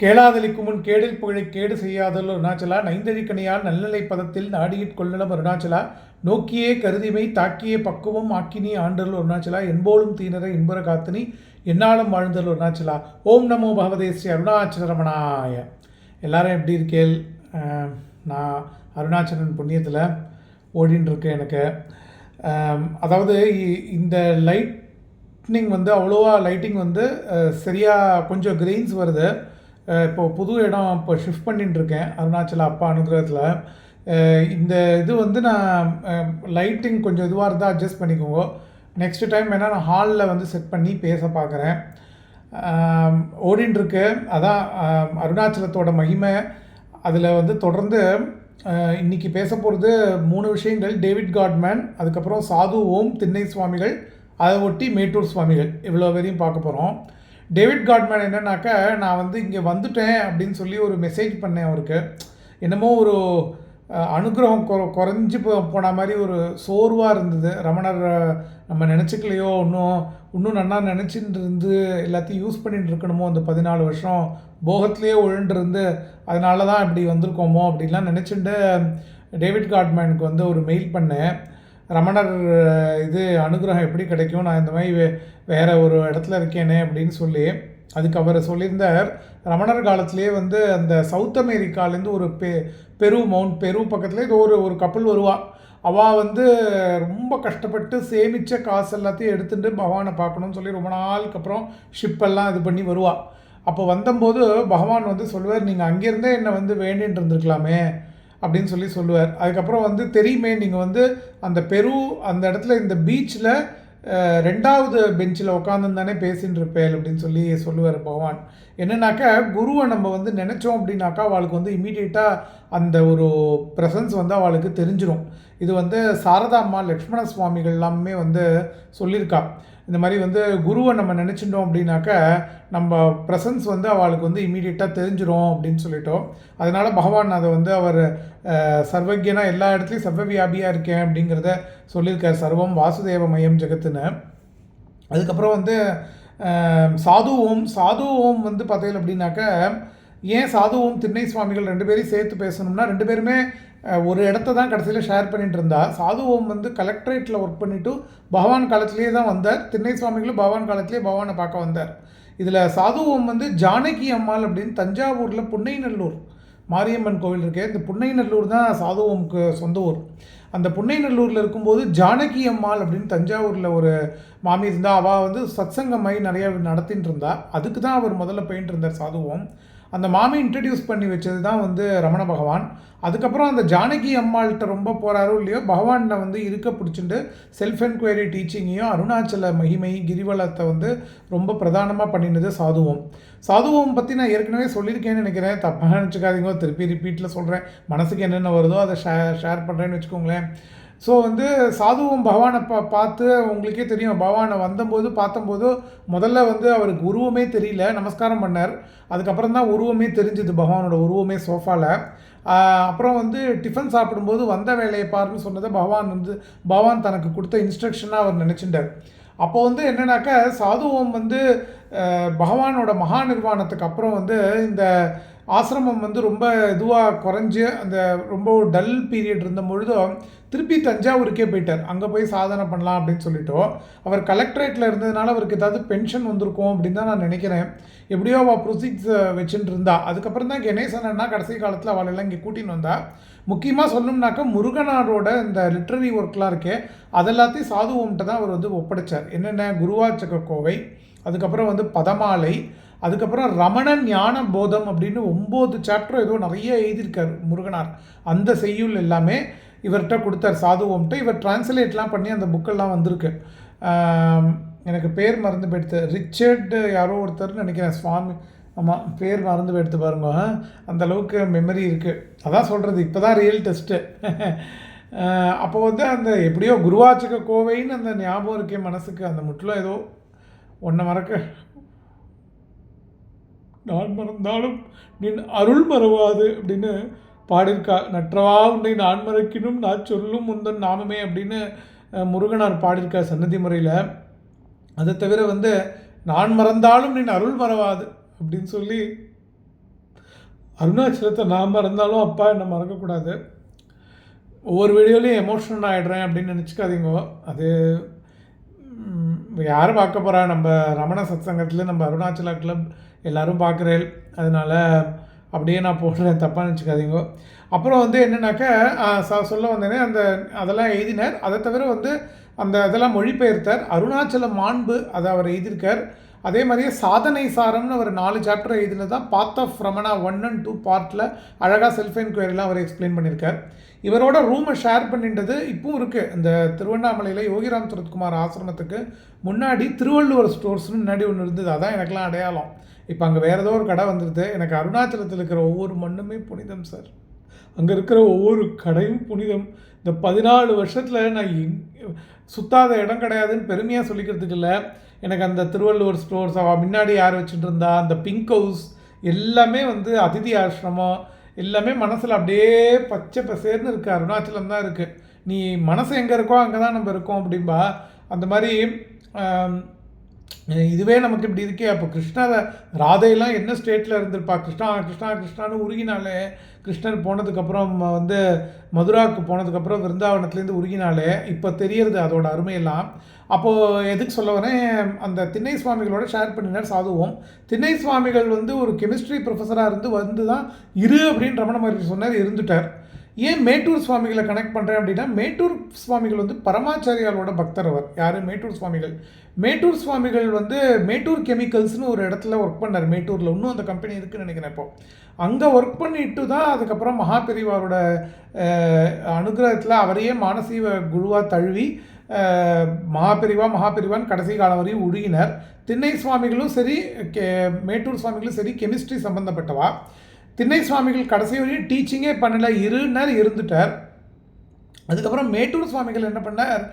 கேளாதலிக்கு முன் கேடில் புகழை கேடு செய்யாதல் அருணாச்சலா? நைந்தழிக்கணியால் நல்லநிலை பதத்தில் நாடியிற் கொள்ளலம் அருணாச்சலா? நோக்கியே கருதிமை தாக்கியே பக்குவம் ஆக்கினி ஆண்டல் அருணாச்சலா? என்போலும் தீனர இன்புற காத்தினி என்னாலும் வாழ்ந்தல் அருணாச்சலா? ஓம் நமோ பகவதே ஸ்ரீ அருணாச்சல ரமணாய எல்லாரும் எப்படி இருக்கேள் நான் அருணாச்சலன் புண்ணியத்தில் ஓடின்னு இருக்கேன் எனக்கு அதாவது இ- இந்த லைட்னிங் வந்து அவ்வளோவா லைட்டிங் வந்து சரியாக கொஞ்சம் கிரெயின்ஸ் வருது. இப்போது இப்போ புது இடம் இப்போ ஷிஃப்ட் பண்ணிட்டு இருக்கேன் அருணாச்சல அப்பா அனுகிரகத்தில். இந்த இது வந்து நான் லைட்டிங் கொஞ்சம் இதுவாக இருந்தால் அட்ஜஸ்ட் பண்ணிக்கோங்க. நெக்ஸ்ட் டைம் வேணால் நான் ஹாலில் வந்து செட் பண்ணி பேச பார்க்குறேன் ஓடின்ட்டுருக்கு அதான் அருணாச்சலத்தோட மகிமை. அதில் வந்து தொடர்ந்து இன்றைக்கி இன்னைக்கு பேச போகிறது மூணு விஷயங்கள். டேவிட் காட்மேன் அதுக்கப்புறம் சாது ஓம் திண்ணை சுவாமிகள் அதை ஒட்டி மேட்டூர் சுவாமிகள். இவ்வளோ வரையும் பார்க்க போகிறோம் டேவிட் காட்மேன் என்னன்னாக்கா நான் வந்து இங்கே வந்துட்டேன் அப்படின்னு சொல்லி ஒரு மெசேஜ் பண்ணேன் அவருக்கு. என்னமோ ஒரு அனுகிரகம் கொ குறைஞ்சி போ போன மாதிரி ஒரு சோர்வாக இருந்தது. ரமணர் நம்ம நினச்சிக்கலையோ இன்னும் இன்னும் நன்னா நினச்சிட்டு இருந்து எல்லாத்தையும் யூஸ் பண்ணிட்டு இருக்கணுமோ அந்த பதினாலு வருஷம் போகத்திலே உழண்டிருந்து அதனால தான் இப்படி வந்திருக்கோமோ அப்படின்லாம் நினச்சிட்டு டேவிட் காட்மேனுக்கு வந்து ஒரு மெயில் பண்ணேன். ரமணர் இது அனுகிரகம் எப்படி கிடைக்கும்? நான் இந்த மாதிரி வே- வேற ஒரு இடத்துல இருக்கேனே அப்படின்னு சொல்லி அதுக்கு அவர் சொல்லியிருந்தார். ரமணர் காலத்திலேயே வந்து அந்த சவுத் அமெரிக்காலேருந்து ஒரு பெ பெரு மவுண்ட் பெரு பக்கத்தில் ஏதோ ஒரு ஒரு கப்பல் வருவா. அவள் வந்து ரொம்ப கஷ்டப்பட்டு சேமித்த காசு எல்லாத்தையும் எடுத்துட்டு பகவானை பார்க்கணும்னு சொல்லி ரொம்ப நாளுக்கு அப்புறம் ஷிப்பெல்லாம் இது பண்ணி வருவாள் அப்போ வந்தபோது பகவான் வந்து சொல்லுவார் நீங்கள் அங்கேருந்தே என்னை வந்து வேண்டின்னு இருந்திருக்கலாமே. அப்படின்னு சொல்லி சொல்லுவார். அதுக்கப்புறம் வந்து தெரியுமே நீங்கள் வந்து அந்த பெரு அந்த இடத்துல இந்த பீச்சில் ரெண்டாவது பெஞ்சில் உட்காந்துருந்தானே பேசின்னு இருப்பேன் அப்படின்னு சொல்லி சொல்லுவார் பகவான். என்னன்னாக்கா குருவை நம்ம வந்து நினச்சோம் அப்படின்னாக்கா அவளுக்கு வந்து இமீடியட்டாக அந்த ஒரு ப்ரெசன்ஸ் வந்து அவளுக்கு தெரிஞ்சிடும் இது வந்து சாரதா அம்மா லக்ஷ்மண சுவாமிகள் எல்லாமே வந்து சொல்லியிருக்கா. இந்த மாதிரி வந்து குருவை நம்ம நினச்சிட்டோம் அப்படின்னாக்க நம்ம ப்ரெசன்ஸ் வந்து அவளுக்கு வந்து இமீடியட்டாக தெரிஞ்சிடும் அப்படின்னு சொல்லிட்டோம். அதனால் பகவான் அதை வந்து அவர் சர்வஜனாக எல்லா இடத்துலையும் சர்வவியாபியாக இருக்கேன் அப்படிங்கிறத சொல்லியிருக்கார். சர்வம் வாசுதேவ மயம் ஜெகத்துன்னு. அதுக்கப்புறம் வந்து சாதுவும் சாது ஓம் சாது ஓம் வந்து பார்த்தீங்க அப்படின்னாக்க ஏன் சாதுவும் திண்ணை சுவாமிகள் ரெண்டு பேரையும் சேர்த்து பேசணும்னா ரெண்டு பேருமே ஒரு இடத்த தான் கடைசியில் ஷேர் பண்ணிட்டு இருந்தா. சாது ஓம் வந்து கலெக்டரேட்டில் ஒர்க் பண்ணிவிட்டு பகவான் காலத்திலேயே தான் வந்தார். திண்ணை சுவாமிகளும் பகவான் காலத்திலேயே பகவானை பார்க்க வந்தார். இதில் சாது ஓம் வந்து ஜானகி அம்மாள் அப்படின்னு தஞ்சாவூரில் புன்னைநல்லூர் மாரியம்மன் கோவில் இருக்கு. இந்த புன்னைநல்லூர் தான் சாது ஓம்க்கு சொந்த ஊர். அந்த புன்னைநல்லூரில் இருக்கும்போது ஜானகி அம்மாள் அப்படின்னு தஞ்சாவூரில் ஒரு மாமி இருந்தால் அவள் வந்து சத்சங்கமாய் நிறையா நடத்தின்னு இருந்தா. அதுக்கு தான் அவர் முதல்ல போயின்ட்டு இருந்தார் சாதுவோம் அந்த மாமி இன்ட்ரடியூஸ் பண்ணி வச்சது தான் வந்து ரமண பகவான். அதுக்கப்புறம் அந்த ஜானகி அம்மாள்கிட்ட ரொம்ப போகிறாரோ இல்லையோ பகவானை வந்து இருக்க பிடிச்சிட்டு செல்ஃப் என்கொயரி டீச்சிங்கையும் அருணாச்சல மகிமை கிரிவலத்தை வந்து ரொம்ப பிரதானமாக பண்ணினது சாதுவோம். சாதுவோம் பற்றி நான் ஏற்கனவே சொல்லியிருக்கேன்னு நினைக்கிறேன். தப்பாக நினச்சிக்காதீங்க. திருப்பி ரிப்பீட்டில் சொல்கிறேன் மனசுக்கு என்னென்ன வருதோ அதை ஷேர் ஷேர் பண்ணுறேன்னு வச்சுக்கோங்களேன். ஸோ வந்து சாதுவும் பகவானை பா பார்த்து உங்களுக்கே தெரியும். பகவானை வந்தபோது பார்த்தம்போது முதல்ல வந்து அவருக்கு உருவமே தெரியல. நமஸ்காரம் பண்ணார். அதுக்கப்புறம் தான் உருவமே தெரிஞ்சுது பகவானோட உருவமே சோஃபாவில் அப்புறம் வந்து டிஃபன் சாப்பிடும்போது வந்த வேலையை பாருன்னு சொன்னதை பகவான் வந்து பகவான் தனக்கு கொடுத்த இன்ஸ்ட்ரக்ஷனாக அவர் நினச்சிட்டார். அப்போ வந்து என்னன்னாக்கா சாதுவோம் வந்து பகவானோட மகா நிர்வாணத்துக்கு அப்புறம் வந்து இந்த ஆசிரமம் வந்து ரொம்ப இதுவாக குறைஞ்சு அந்த ரொம்ப டல் பீரியட் இருந்த பொழுதும் திருப்பி தஞ்சாவூருக்கே போயிட்டார். அங்கே போய் சாதனை பண்ணலாம் அப்படின்னு சொல்லிட்டோம் அவர் கலெக்டரேட்டில் இருந்ததுனால அவருக்கு ஏதாவது பென்ஷன் வந்திருக்கும் அப்படின்னு தான் நான் நினைக்கிறேன். எப்படியோ அவள் ப்ரொசீட்ஸ் வச்சுட்டு இருந்தா. அதுக்கப்புறம் தான் கணேசன் அண்ணா கடைசி காலத்தில் அவள் எல்லாம் இங்கே கூட்டின்னு வந்தா. முக்கியமாக சொல்லணும்னாக்கா முருகனாரோட இந்த லிட்ரரி ஒர்க்லாம் இருக்கே அதெல்லாத்தையும் சாதுவோம்கிட்ட தான் அவர் வந்து ஒப்படைச்சார். என்னென்ன குருவாச்சக கோவை அதுக்கப்புறம் வந்து பதமாலை அதுக்கப்புறம் ரமண ஞான போதம் அப்படின்னு ஒம்பது சாப்டர் ஏதோ நிறைய எழுதியிருக்கார் முருகனார். அந்த செய்யுள் எல்லாமே இவர்கிட்ட கொடுத்தார் சாதுவோம்கிட்ட. இவர் டிரான்ஸ்லேட்லாம் பண்ணி அந்த புக்கெல்லாம் வந்திருக்கு. எனக்கு பேர் மறந்து போயிடுத்து. ரிச்சர்டு யாரோ ஒருத்தர்னு நினைக்கிறேன் சுவாமி. ஆமாம் பேர் மறந்து போயிடுத்து பாருங்க. அந்த அளவுக்கு மெமரி இருக்குது அதான் சொல்கிறது இப்போ தான் ரியல் டெஸ்ட்டு அப்போ வந்து அந்த எப்படியோ குருவாச்சக கோவைன்னு அந்த ஞாபகம் இருக்கே மனசுக்கு. அந்த முட்டில் ஏதோ ஒன்றை மறக்க நான் மறந்தாலும் நின் அருள் மறவாது அப்படின்னு பாடியிருக்கா. நற்றவா உன்னை நான் மறக்கினும் நான் சொல்லும் முந்தன் நாமமே அப்படின்னு முருகனார் பாடியிருக்கா சன்னதி முறையில். அதை தவிர வந்து நான் மறந்தாலும் நின் அருள் மறவாது அப்படின்னு சொல்லி அருணாச்சலத்தை நான் மறந்தாலும் அப்பா என்னை மறக்கக்கூடாது. ஒவ்வொரு வீடியோலையும் எமோஷனல் ஆகிடுறேன் அப்படின்னு நினச்சிக்காதீங்க. அது யார் பார்க்க போகிறா நம்ம ரமண சத்சங்கத்தில் நம்ம அருணாச்சலா கிளப் எல்லாரும் பார்க்குறேன் அதனால் அப்படியே நான் போடுறேன். தப்பாக நினச்சிக்காதீங்க. அப்புறம் வந்து என்னென்னாக்கா சொல்ல வந்தேனே அந்த அதெல்லாம் எழுதினார். அதை தவிர வந்து அந்த இதெல்லாம் மொழிபெயர்த்தார். அருணாச்சல மாண்பு அதை அவர் எழுதியிருக்கார். அதே மாதிரியே சாதனை சாரம்னு ஒரு நாலு சாப்டர் எழுதினது தான் path of Ramana one and two பார்ட்டில் அழகாக செல்ஃப் என்கொயரிலாம் அவர் எக்ஸ்பிளைன் பண்ணியிருக்கார் இவரோட ரூமை ஷேர் பண்ணின்றது இப்பவும் இருக்குது இந்த திருவண்ணாமலையில் யோகிராம் சுரத்குமார் ஆசிரமத்துக்கு முன்னாடி திருவள்ளுவர் ஸ்டோர்ஸ்னு முன்னாடி ஒன்று இருந்தது. அதான் எனக்கெலாம் அடையாளம். இப்போ அங்கே வேறு ஏதோ ஒரு கடை வந்துடுது எனக்கு அருணாச்சலத்தில் இருக்கிற ஒவ்வொரு மண்ணுமே புனிதம் சார் அங்கே இருக்கிற ஒவ்வொரு கடையும் புனிதம். இந்த பதினாலு வருஷத்தில் நான் எங் சுத்தாத இடம் கிடையாதுன்னு பெருமையாக சொல்லிக்கிறதுக்கு இல்லை. எனக்கு அந்த திருவள்ளுவர் ஸ்டோர்ஸ் அவள் முன்னாடி யார் வச்சுட்டு இருந்தா அந்த பிங்க் ஹவுஸ் எல்லாமே வந்து அதிதி ஆசிரமம் எல்லாமே மனசில் அப்படியே பச்சை பசேர்னு இருக்குது அருணாச்சலம் தான் இருக்குது நீ மனசு எங்கே இருக்கோ அங்கே தான் நம்ம இருக்கோம் அப்படின்பா அந்த மாதிரி இதுவே நமக்கு இப்படி இருக்கே. அப்போ கிருஷ்ணரை ராதையெல்லாம் என்ன ஸ்டேட்டில் இருந்திருப்பா? கிருஷ்ணா கிருஷ்ணா கிருஷ்ணான்னு உருகினாலே கிருஷ்ணர் போனதுக்கப்புறம் வந்து மதுராவுக்கு போனதுக்கப்புறம் விருந்தாவனத்துலேருந்து உருகினாலே இப்போ தெரியறது அதோட அருமையெல்லாம். அப்போது எதுக்கு சொல்ல வரேன்? அந்த திண்ணை சுவாமிகளோட ஷேர் பண்ணினார் சாதுவோம். திண்ணை சுவாமிகள் வந்து ஒரு கெமிஸ்ட்ரி ப்ரொஃபஸராக இருந்து வந்து தான் இரு அப்படின்னு ரமண மகர்ஷி சொன்னார் இருந்துட்டார். ஏன் மேட்டூர் சுவாமிகளை கனெக்ட் பண்ணுறேன் அப்படின்னா மேட்டூர் சுவாமிகள் வந்து பரமாச்சாரியாலோட பக்தர் அவர். யார்? மேட்டூர் சுவாமிகள். மேட்டூர் சுவாமிகள் வந்து மேட்டூர் கெமிக்கல்ஸ்னு ஒரு இடத்துல ஒர்க் பண்ணார் மேட்டூரில். இன்னும் அந்த கம்பெனி இருக்குன்னு நினைக்கிறேன் இப்போ. அங்கே ஒர்க் பண்ணிட்டு தான் அதுக்கப்புறம் மகாபெரிவாரோட அனுகிரகத்தில் அவரையே மானசீக குருவாக தழுவி மகாபெரிவா மகாபெரிவான் கடைசி காலம் வரையும் உருகினர். திண்ணை சுவாமிகளும் சரி கே மேட்டூர் சுவாமிகளும் சரி கெமிஸ்ட்ரி சம்மந்தப்பட்டவா திண்ணை சுவாமிகள் கடைசி வரையும் டீச்சிங்கே பண்ணலை. இருன்னார் இருந்துட்டார். அதுக்கப்புறம் மேட்டூர் சுவாமிகள் என்ன பண்ணார்?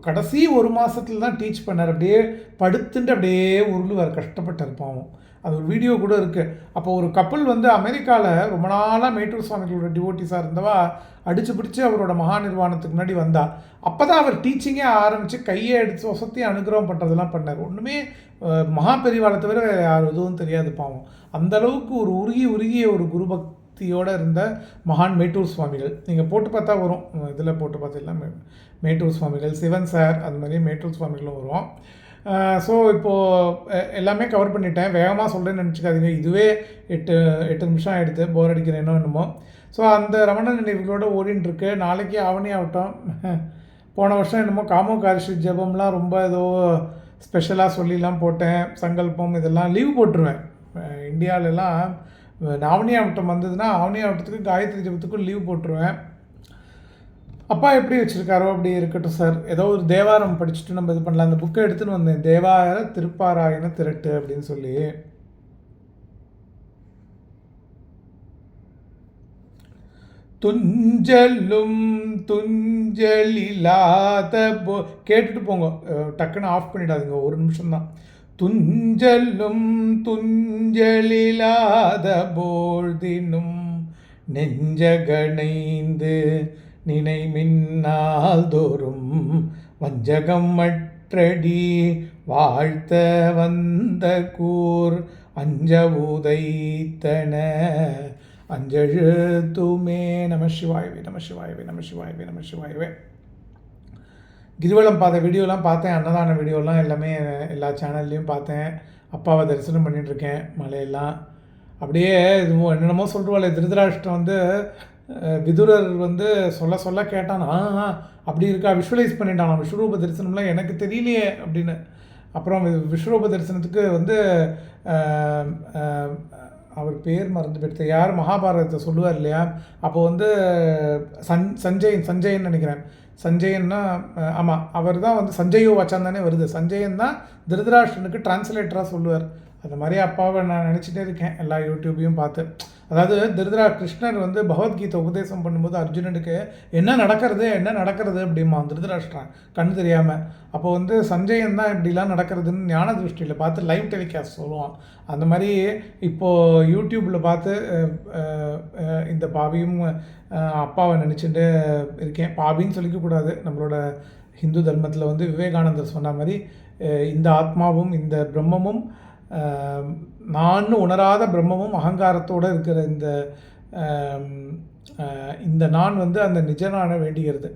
கடைசி ஒரு மாதத்தில் தான் டீச் பண்ணார். அப்படியே படுத்துட்டு அப்படியே உருளுவார். கஷ்டப்பட்டார் பாவம். அது ஒரு வீடியோ கூட இருக்குது அப்போ ஒரு கப்பல் வந்து அமெரிக்காவில் ரொம்ப நாளாக மேட்டூர் சுவாமிகளோட டிவோட்டிஸாக இருந்தவா அடித்து பிடிச்சி அவரோட மகா நிர்வாணத்துக்கு முன்னாடி வந்தா. அப்போ தான் அவர் டீச்சிங்கே ஆரம்பித்து கையை எடுத்து வசத்தி அனுகிரகம் பண்ணுறதெல்லாம் பண்ணார். ஒன்றுமே மகா பெரிவாளை தவிர யார் எதுவும் தெரியாது பாவம். அந்த அளவுக்கு ஒரு உருகி உருகிய ஒரு குரு பக்தியோடு இருந்த மகான் மேட்டூர் சுவாமிகள். நீங்கள் போட்டு பார்த்தா வரும். இதில் போட்டு பார்த்தீங்கன்னா மே- மேட்டூர் சுவாமிகள் சிவன் சார் அந்த மாதிரி மேட்டூர் சுவாமிகளும் வரும். ஸோ இப்போது எல்லாமே கவர் பண்ணிட்டேன். வேகமாக சொல்கிறேன்னு நினச்சிக்காதீங்க. இதுவே எட்டு எட்டு நிமிஷம் ஆகிடுது போர் அடிக்கிறேனோ என்னமோ. ஸோ அந்த ரமண நினைவுகளோடு ஓடின்னு நாளைக்கு ஆவணி ஆகட்டும். போன வருஷம் என்னமோ காமோ காரிஷி ஜெபம்லாம் ரொம்ப ஏதோ ஸ்பெஷலாக சொல்லிலாம் போட்டேன். சங்கல்பம் இதெல்லாம் லீவ் போட்டுருவேன். இந்தியாவிலலாம் ஆவணி ஆவட்டம் வந்ததுன்னா ஆவணி ஆவட்டத்துக்கு காயத்ரி ஜெபத்துக்கும் லீவ் போட்டுருவேன். அப்பா எப்படி வச்சுருக்காரோ அப்படி இருக்கட்டும் சார் ஏதோ ஒரு தேவாரம் படிச்சுட்டு நம்ம இது பண்ணலாம். அந்த புக்கை எடுத்துன்னு வந்தேன். தேவார திருப்பாராயண திரட்டு அப்படின்னு சொல்லி. துஞ்சலும் துஞ்சலில்லாத போ கேட்டுட்டு போங்க. டக்குன்னு ஆஃப் பண்ணிடாதுங்க. ஒரு நிமிஷம்தான் துஞ்சலும் துஞ்சலில்லாத போழ்தினும் நெஞ்சகணைந்து நினை மின்னால் தோறும் வஞ்சகம் மற்றடி வாழ்த்த வந்த கூர் அஞ்ச உதைத்தன அஞ்செழுத்துமே நம சிவாயவே நம சிவாயவே நம சிவாயவே நம சிவாயவே. கிரிவலம் பார்த்த வீடியோலாம் பார்த்தேன் அன்னதான வீடியோலாம் எல்லாமே எல்லா சேனல்லையும் பார்த்தேன். அப்பாவை தரிசனம் பண்ணிகிட்ருக்கேன் மலையெல்லாம். அப்படியே இது என்னென்னமோ சொல்லுவாள் திருதராஷ்டிரம் வந்து விதுரர் வந்து சொல்ல சொல்ல கேட்டான் ஆ அப்படி இருக்கா? விஷுவலைஸ் பண்ணிட்டான்? விஸ்வரூப தரிசனம்லாம் எனக்கு தெரியலையே அப்படின்னு. அப்புறம் விஸ்வரூப தரிசனத்துக்கு வந்து அவர் பேர் மறந்து போயிடுச்சு. யார்? மகாபாரதத்தை சொல்லுவார் இல்லையா? அப்போ வந்து சன் சஞ்சயன் சஞ்சயன் நினைக்கிறேன். சஞ்சயன்னா ஆமாம் அவர் தான் வந்து சஞ்சயோ வச்சான் தானே வருது. சஞ்சயன் தான் திருதராஷ்டனுக்கு டிரான்ஸ்லேட்டராக சொல்லுவார். அந்த மாதிரி அப்பாவை நான் நினச்சிட்டே இருக்கேன். எல்லா யூடியூப்பையும் பார்த்து. அதாவது திருதரா கிருஷ்ணர் வந்து பகவத்கீதை உபதேசம் பண்ணும்போது அர்ஜுனனுக்கு என்ன நடக்கிறது? என்ன நடக்கிறது? அப்படிமா திருதராஷ்டிரன் கண்ணு தெரியாமல் அப்போ வந்து சஞ்சயன் தான் இப்படிலாம் நடக்கிறதுன்னு ஞான திருஷ்டியில் பார்த்து லைவ் டெலிகாஸ்ட் சொல்லுவான். அந்த மாதிரி இப்போது யூடியூப்பில் பார்த்து இந்த பாவியும் அப்பாவை நினச்சிட்டு இருக்கேன். பாவின்னு சொல்லிக்கக்கூடாது. நம்மளோட ஹிந்து தர்மத்தில் வந்து விவேகானந்தர் சொன்ன மாதிரி இந்த ஆத்மாவும் இந்த பிரம்மமும் நான் உணராத பிரம்மமும் அகங்காரத்தோடு இருக்கிற இந்த இந்த நான் வந்து அந்த நிஜனான வேண்டுகிறது.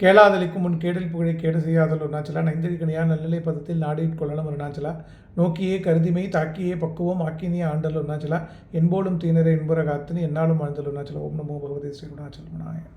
கேளாதலிக்கும் முன் கேடல் புகழை கேடு செய்யாதல் ஒருநாச்சலா நைந்தரிக்கணியா நல்லநிலை பதத்தில் நாடிட் கொள்ளலாம் அருணாச்சலா நோக்கியே கருதிமை தாக்கியே பக்குவம் ஆக்கினிய ஆண்டல் ஒருநாச்சலா என்போலும் தீனரை என்புற காத்தினி என்னாலும் ஆழ்ந்தல் அருணாச்சலா ஓம் நமோ பகவதி ஸ்ரீ அருணாச்சல நாயன்